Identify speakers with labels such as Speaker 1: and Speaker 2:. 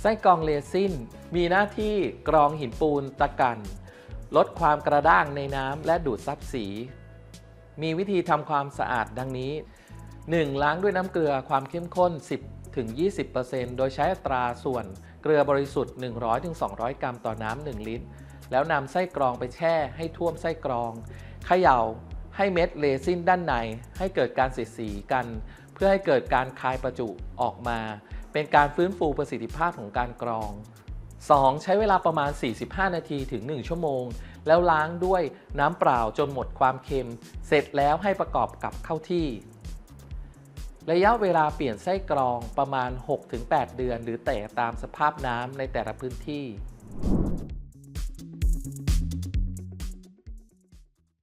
Speaker 1: ไส้กรองเรซินมีหน้าที่กรองหินปูนตะกันลดความกระด้างในน้ำและดูดซับสี มีวิธีทำความสะอาดดังนี้ 1. ล้างด้วยน้ำเกลือความเข้มข้น 10 ถึง 20%โดยใช้อัตราส่วนเกลือบริสุทธิ์ 100 ถึง 200 กรัมต่อน้ำ 1 ลิตร แล้วนำไส้กรองไปแช่ให้ท่วมไส้กรอง เขย่า ให้เม็ดเรซินด้านใน ให้เกิดการเสียดสีกัน เพื่อให้เกิดการคายประจุออกมา เป็นการฟื้นฟูประสิทธิภาพของการกรอง 2. ใช้เวลาประมาณ 45 นาทีถึง 1 ชั่วโมง แล้วล้างด้วยน้ำเปล่าจนหมดความเค็ม เสร็จแล้วให้ประกอบกับเข้าที่ ระยะเวลาเปลี่ยนไส้กรองประมาณ 6-8 เดือน หรือแต่ตามสภาพน้ำในแต่ละพื้นที่